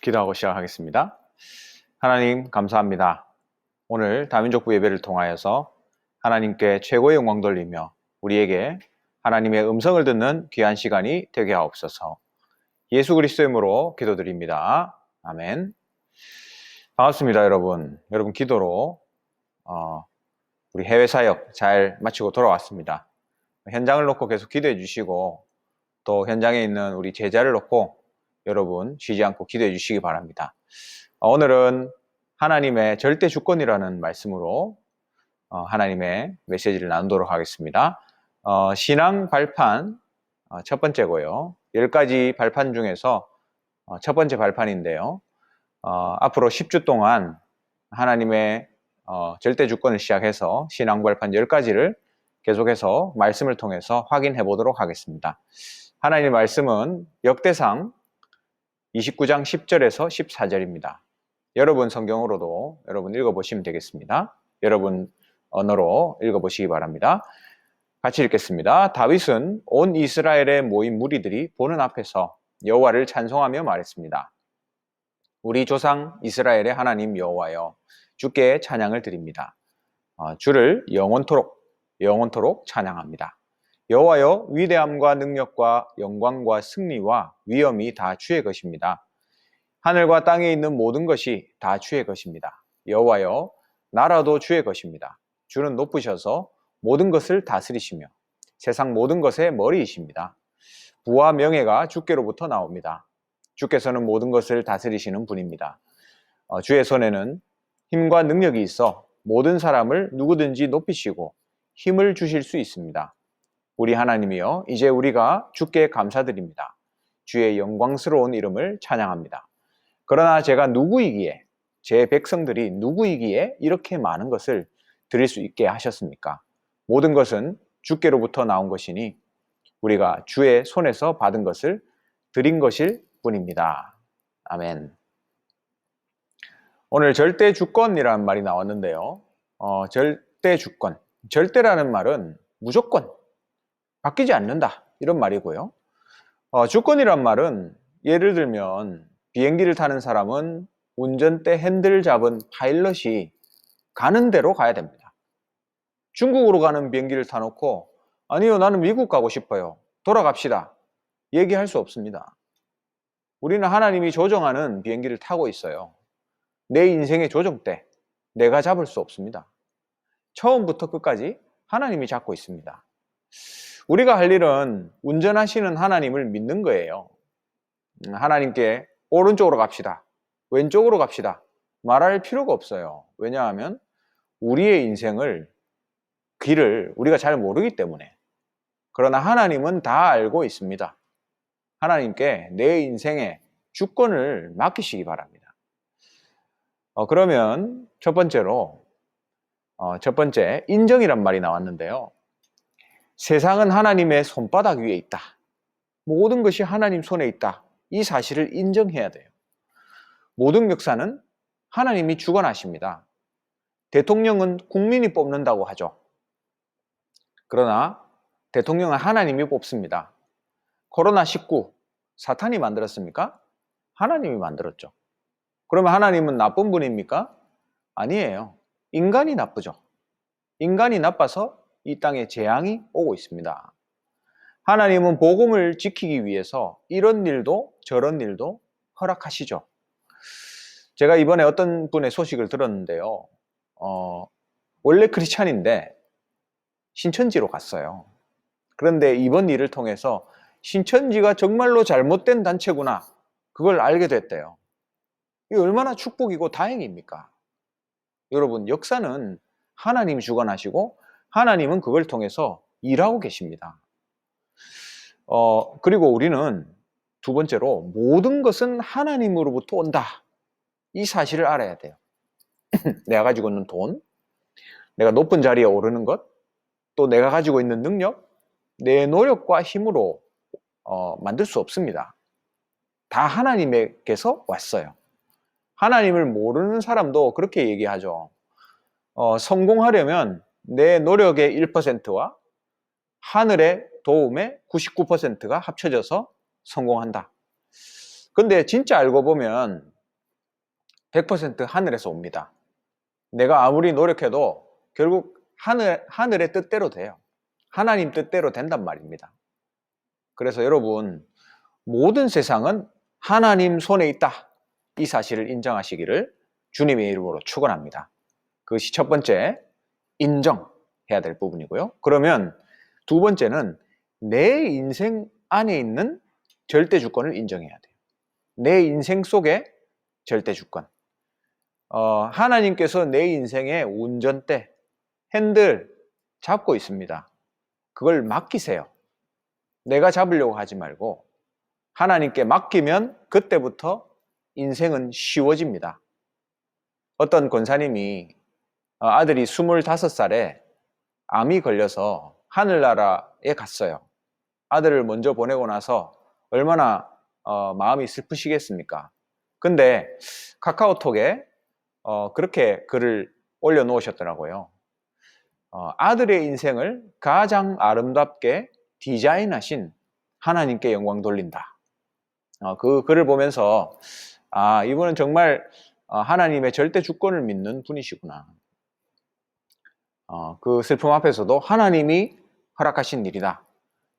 기도하고 시작하겠습니다. 하나님 감사합니다. 오늘 다민족부 예배를 통하여서 하나님께 최고의 영광 돌리며 우리에게 하나님의 음성을 듣는 귀한 시간이 되게 하옵소서. 예수 그리스도의 이름으로 기도드립니다. 아멘. 반갑습니다, 여러분. 여러분 기도로 어, 우리 해외 사역 잘 마치고 돌아왔습니다. 현장을 놓고 계속 기도해 주시고 또 현장에 있는 우리 제자를 놓고 여러분 쉬지 않고 기도해 주시기 바랍니다. 어, 오늘은 하나님의 절대 주권이라는 말씀으로 어, 하나님의 메시지를 나누도록 하겠습니다. 어, 신앙 발판 어, 첫 번째고요. 열 가지 발판 중에서 어, 첫 번째 발판인데요. 어, 앞으로 10주 동안 하나님의 어, 절대 주권을 시작해서 신앙 발판 10가지를 계속해서 말씀을 통해서 확인해 보도록 하겠습니다. 하나님의 말씀은 역대상 29장 10절에서 14절입니다. 여러분 성경으로도 여러분 읽어보시면 되겠습니다. 여러분 언어로 읽어보시기 바랍니다. 같이 읽겠습니다. 다윗은 온 이스라엘의 모인 무리들이 보는 앞에서 여호와를 찬송하며 말했습니다. 우리 조상 이스라엘의 하나님 여호와여 주께 찬양을 드립니다. 어, 주를 영원토록 영원토록 찬양합니다. 여호와여 위대함과 능력과 영광과 승리와 위엄이 다 주의 것입니다. 하늘과 땅에 있는 모든 것이 다 주의 것입니다. 여호와여 나라도 주의 것입니다. 주는 높으셔서 모든 것을 다스리시며 세상 모든 것의 머리이십니다. 부와 명예가 주께로부터 나옵니다. 주께서는 모든 것을 다스리시는 분입니다. 어, 주의 손에는 힘과 능력이 있어 모든 사람을 누구든지 높이시고 힘을 주실 수 있습니다. 우리 하나님이여 이제 우리가 주께 감사드립니다. 주의 영광스러운 이름을 찬양합니다. 그러나 제가 누구이기에 제 백성들이 누구이기에 이렇게 많은 것을 드릴 수 있게 하셨습니까? 모든 것은 주께로부터 나온 것이니 우리가 주의 손에서 받은 것을 드린 것일 뿐입니다. 아멘. 오늘 절대 주권이라는 말이 나왔는데요. 어, 절대 주권. 절대라는 말은 무조건 바뀌지 않는다 이런 말이고요. 어, 주권이란 말은 예를 들면 비행기를 타는 사람은 운전대 핸들 잡은 파일럿이 가는 대로 가야 됩니다. 중국으로 가는 비행기를 타놓고 아니요 나는 미국 가고 싶어요. 돌아갑시다. 얘기할 수 없습니다. 우리는 하나님이 조정하는 비행기를 타고 있어요. 내 인생의 조정대 내가 잡을 수 없습니다. 처음부터 끝까지 하나님이 잡고 있습니다. 우리가 할 일은 운전하시는 하나님을 믿는 거예요. 음, 하나님께 오른쪽으로 갑시다. 왼쪽으로 갑시다. 말할 필요가 없어요. 왜냐하면 우리의 인생을, 길을 우리가 잘 모르기 때문에. 그러나 하나님은 다 알고 있습니다. 하나님께 내 인생의 주권을 맡기시기 바랍니다. 어, 그러면 첫 번째로, 어, 첫 번째, 인정이란 말이 나왔는데요. 세상은 하나님의 손바닥 위에 있다. 모든 것이 하나님 손에 있다. 이 사실을 인정해야 돼요. 모든 역사는 하나님이 주관하십니다. 대통령은 국민이 뽑는다고 하죠. 그러나 대통령은 하나님이 뽑습니다. 코로나19 사탄이 만들었습니까? 하나님이 만들었죠. 그러면 하나님은 나쁜 분입니까? 아니에요. 인간이 나쁘죠. 인간이 나빠서 이 땅에 재앙이 오고 있습니다. 하나님은 복음을 지키기 위해서 이런 일도 저런 일도 허락하시죠. 제가 이번에 어떤 분의 소식을 들었는데요. 어, 원래 크리스찬인데 신천지로 갔어요. 그런데 이번 일을 통해서 신천지가 정말로 잘못된 단체구나. 그걸 알게 됐대요. 이 얼마나 축복이고 다행입니까? 여러분, 역사는 하나님이 주관하시고 하나님은 그걸 통해서 일하고 계십니다. 어, 그리고 우리는 두 번째로 모든 것은 하나님으로부터 온다. 이 사실을 알아야 돼요. 내가 가지고 있는 돈, 내가 높은 자리에 오르는 것, 또 내가 가지고 있는 능력, 내 노력과 힘으로 어, 만들 수 없습니다. 다 하나님에게서 왔어요. 하나님을 모르는 사람도 그렇게 얘기하죠. 어, 성공하려면 내 노력의 1%와 하늘의 도움의 99%가 합쳐져서 성공한다. 근데 진짜 알고 보면 100% 하늘에서 옵니다. 내가 아무리 노력해도 결국 하늘, 하늘의 뜻대로 돼요. 하나님 뜻대로 된단 말입니다. 그래서 여러분, 모든 세상은 하나님 손에 있다. 이 사실을 인정하시기를 주님의 이름으로 축원합니다. 그것이 첫 번째 인정해야 될 부분이고요. 그러면 두 번째는 내 인생 안에 있는 절대 주권을 인정해야 돼요. 내 인생 속에 절대 주권. 어, 하나님께서 내 인생의 운전대, 핸들 잡고 있습니다. 그걸 맡기세요. 내가 잡으려고 하지 말고 하나님께 맡기면 그때부터 인생은 쉬워집니다. 어떤 권사님이 어, 아들이 25살에 암이 걸려서 하늘나라에 갔어요. 아들을 먼저 보내고 나서 얼마나 어, 마음이 슬프시겠습니까? 근데 카카오톡에 어, 그렇게 글을 올려놓으셨더라고요. 어, 아들의 인생을 가장 아름답게 디자인하신 하나님께 영광 돌린다. 어, 그 글을 보면서 아 이분은 정말 어, 하나님의 절대 주권을 믿는 분이시구나. 어, 그 슬픔 앞에서도 하나님이 허락하신 일이다.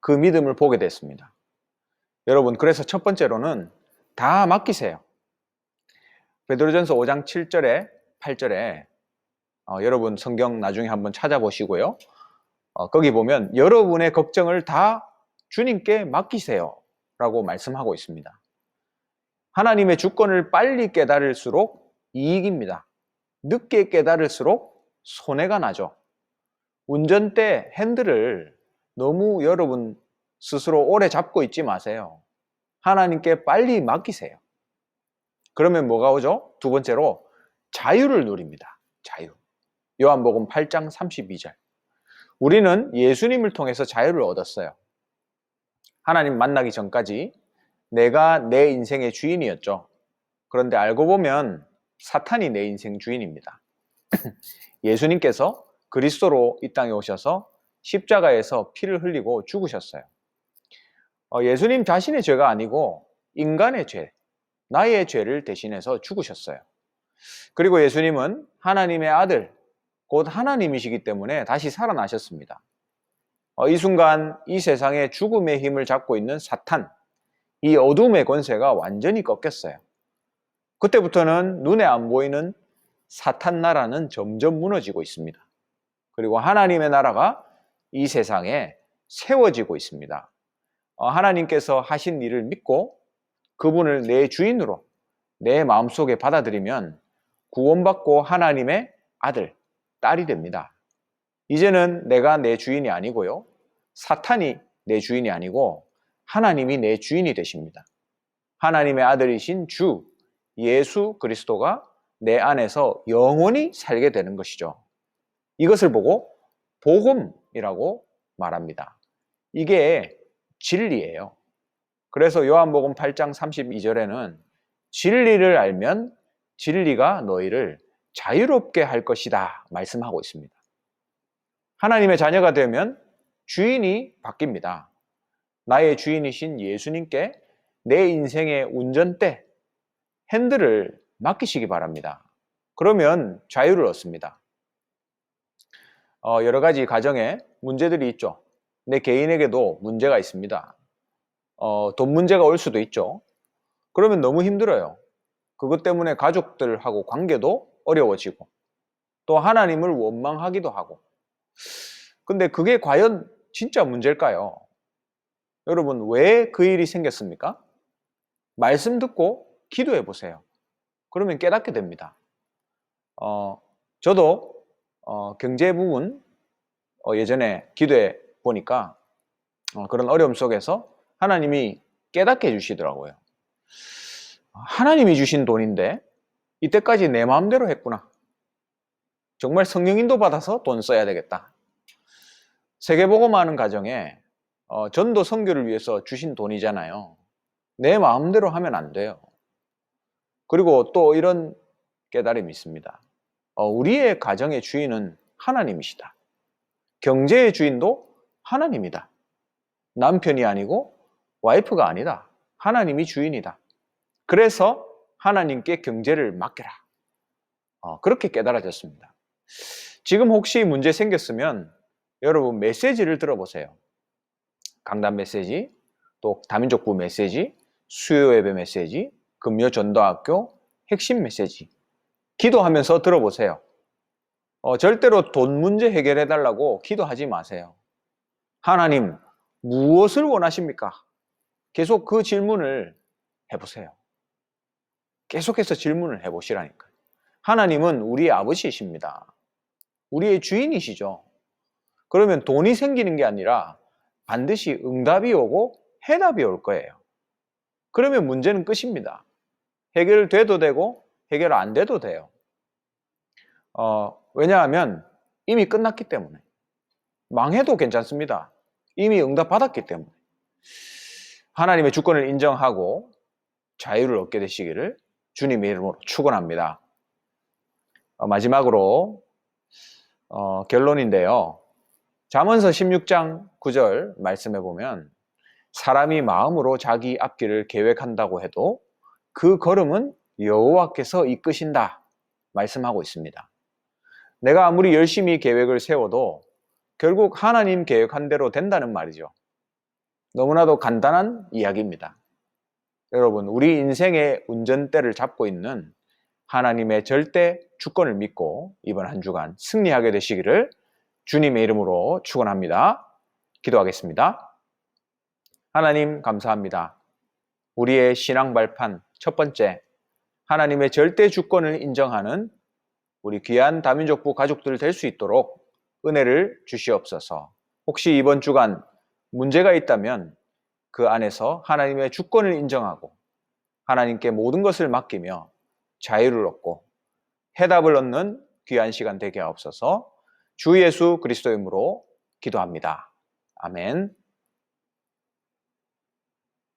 그 믿음을 보게 됐습니다. 여러분 그래서 첫 번째로는 다 맡기세요. 베드로전서 5장 7절에 8절에 어, 여러분 성경 나중에 한번 찾아보시고요. 어, 거기 보면 여러분의 걱정을 다 주님께 맡기세요. 라고 말씀하고 있습니다. 하나님의 주권을 빨리 깨달을수록 이익입니다. 늦게 깨달을수록 손해가 나죠. 운전대 핸들을 너무 여러분 스스로 오래 잡고 있지 마세요. 하나님께 빨리 맡기세요. 그러면 뭐가 오죠? 두 번째로 자유를 누립니다. 자유. 요한복음 8장 32절. 우리는 예수님을 통해서 자유를 얻었어요. 하나님 만나기 전까지 내가 내 인생의 주인이었죠. 그런데 알고 보면 사탄이 내 인생 주인입니다. 예수님께서 그리스도로 이 땅에 오셔서 십자가에서 피를 흘리고 죽으셨어요. 어, 예수님 자신의 죄가 아니고 인간의 죄, 나의 죄를 대신해서 죽으셨어요. 그리고 예수님은 하나님의 아들, 곧 하나님이시기 때문에 다시 살아나셨습니다. 어, 이 순간 이 세상의 죽음의 힘을 잡고 있는 사탄, 이 어둠의 권세가 완전히 꺾였어요. 그때부터는 눈에 안 보이는 사탄 나라는 점점 무너지고 있습니다. 그리고 하나님의 나라가 이 세상에 세워지고 있습니다. 어, 하나님께서 하신 일을 믿고 그분을 내 주인으로 내 마음속에 받아들이면 구원받고 하나님의 아들, 딸이 됩니다. 이제는 내가 내 주인이 아니고요. 사탄이 내 주인이 아니고 하나님이 내 주인이 되십니다. 하나님의 아들이신 주 예수 그리스도가 내 안에서 영원히 살게 되는 것이죠. 이것을 보고 복음이라고 말합니다. 이게 진리예요. 그래서 요한복음 8장 32절에는 진리를 알면 진리가 너희를 자유롭게 할 것이다 말씀하고 있습니다. 하나님의 자녀가 되면 주인이 바뀝니다. 나의 주인이신 예수님께 내 인생의 운전대, 핸들을 맡기시기 바랍니다. 그러면 자유를 얻습니다. 어, 여러 가지 가정에 문제들이 있죠. 내 개인에게도 문제가 있습니다. 어, 돈 문제가 올 수도 있죠. 그러면 너무 힘들어요. 그것 때문에 가족들하고 관계도 어려워지고 또 하나님을 원망하기도 하고 근데 그게 과연 진짜 문제일까요? 여러분 왜 그 일이 생겼습니까? 말씀 듣고 기도해 보세요. 그러면 깨닫게 됩니다. 어, 저도 어, 경제 부분 어, 예전에 기도해 보니까 어, 그런 어려움 속에서 하나님이 깨닫게 해주시더라고요. 하나님이 주신 돈인데 이때까지 내 마음대로 했구나. 정말 성령 인도 받아서 돈 써야 되겠다. 세계보고하는 가정에 어, 전도 선교를 위해서 주신 돈이잖아요. 내 마음대로 하면 안 돼요. 그리고 또 이런 깨달음이 있습니다. 어, 우리의 가정의 주인은 하나님이시다. 경제의 주인도 하나님이다. 남편이 아니고 와이프가 아니다. 하나님이 주인이다. 그래서 하나님께 경제를 맡겨라. 어, 그렇게 깨달아졌습니다. 지금 혹시 문제 생겼으면 여러분 메시지를 들어보세요. 강단 메시지, 또 다민족부 메시지, 수요 예배 메시지, 금요 전도학교 핵심 메시지. 기도하면서 들어보세요. 어, 절대로 돈 문제 해결해 달라고 기도하지 마세요. 하나님, 무엇을 원하십니까? 계속 그 질문을 해보세요. 계속해서 질문을 해보시라니까요. 하나님은 우리의 아버지이십니다. 우리의 주인이시죠. 그러면 돈이 생기는 게 아니라 반드시 응답이 오고 해답이 올 거예요. 그러면 문제는 끝입니다. 해결돼도 되고 해결 안 돼도 돼요. 어, 왜냐하면 이미 끝났기 때문에. 망해도 괜찮습니다. 이미 응답 받았기 때문에. 하나님의 주권을 인정하고 자유를 얻게 되시기를 주님의 이름으로 축원합니다. 어, 마지막으로 어, 결론인데요. 잠언서 16장 9절 말씀해 보면 사람이 마음으로 자기 앞길을 계획한다고 해도 그 걸음은 여호와께서 이끄신다 말씀하고 있습니다. 내가 아무리 열심히 계획을 세워도 결국 하나님 계획한 대로 된다는 말이죠. 너무나도 간단한 이야기입니다. 여러분, 우리 인생의 운전대를 잡고 있는 하나님의 절대 주권을 믿고 이번 한 주간 승리하게 되시기를 주님의 이름으로 축원합니다. 기도하겠습니다. 하나님 감사합니다. 우리의 신앙 발판 첫 번째 하나님의 절대 주권을 인정하는 우리 귀한 다민족부 가족들 될 수 있도록 은혜를 주시옵소서. 혹시 이번 주간 문제가 있다면 그 안에서 하나님의 주권을 인정하고 하나님께 모든 것을 맡기며 자유를 얻고 해답을 얻는 귀한 시간 되게 하옵소서 주 예수 그리스도 이름으로 기도합니다. 아멘.